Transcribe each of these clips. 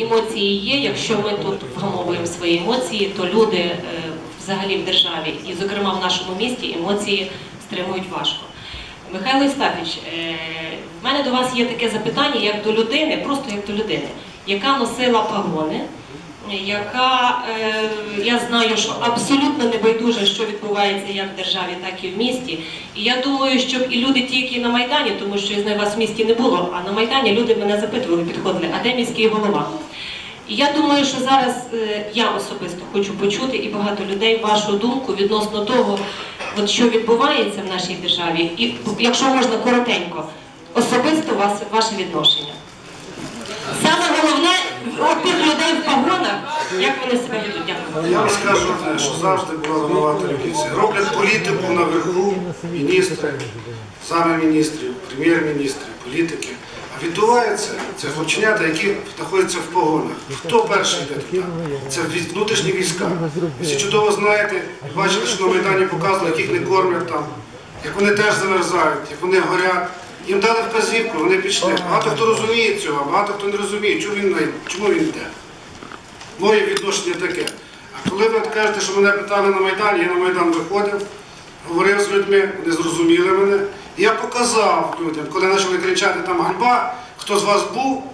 Емоції є. Якщо ми тут вгамовуємо свої емоції, то люди е, взагалі в державі, і зокрема в нашому місті, емоції стримують важко. Михайло Істафіч, е, в мене до вас є таке запитання, як до людини, просто як до людини, яка носила пагони, яка е, я знаю, що абсолютно не байдуже, що відбувається як в державі, так і в місті. І я думаю, щоб і люди, ті, які на Майдані, тому що я знаю, вас в місті не було, а на Майдані люди мене запитували, підходили, а де міський голова? І я думаю, що зараз е, я особисто хочу почути і багато людей вашу думку відносно того, от що відбувається в нашій державі, і якщо можна коротенько, особисто вас ваше відношення. Саме головне от тих людей в погонах, як вони себе ведуть. Дякую. Я вам скажу, що завжди була винувата поліція. Роблять політику наверху, міністри, саме міністрів, прем'єр-міністрів, політики. Відбувається це злочинята, які знаходяться в погонах. Хто перший йде туди? Це внутрішні війська. Ви всі чудово знаєте, бачите, що на Майдані показували, яких не кормлять там, як вони теж замерзають, як вони горять. Їм дали вказівку, вони пішли. Багато хто розуміє цього, багато хто не розуміє, чому він, чому він йде. Моє відношення таке. А коли ви кажете, що мене питали на Майдані, я на Майдан виходив, говорив з людьми, вони зрозуміли мене. Я показав людям, коли почали кричати там ганьба, хто з вас був,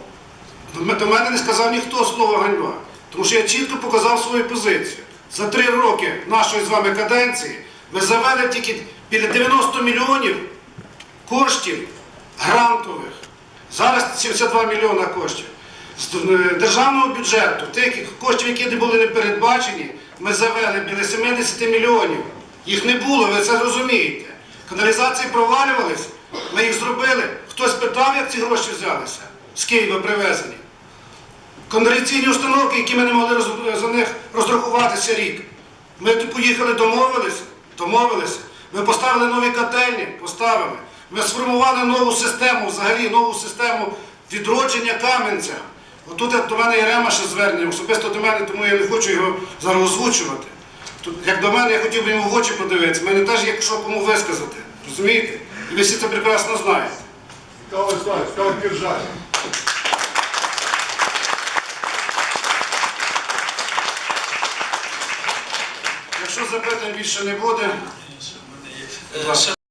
до мене не сказав ніхто слова ганьба. Тому що я чітко показав свою позицію. За три роки нашої з вами каденції ми завели тільки біля 90 мільйонів коштів грантових. Зараз 72 мільйона коштів. З е, державного бюджету, тих коштів, які не були не передбачені, ми завели біля 70 мільйонів. Їх не було, ви це розумієте. Каналізації провалювались, ми їх зробили. Хтось питав, як ці гроші взялися з Києва привезені. Каналізаційні установки, які ми не могли за них розрахуватися рік. Ми поїхали, домовилися, домовилися. Ми поставили нові котельні, поставили. Ми сформували нову систему, взагалі нову систему відродження Кам'янця. Отут до мене Єрема ще звернення, особисто до мене, тому я не хочу його зараз озвучувати. Як до мене, я хотів би йому в очі подивитися, мене теж є що кому висказати. Розумієте? І ви всі це прекрасно знаєте. Михаил Владиславович, как держать? Якщо запитань більше не буде, ласка.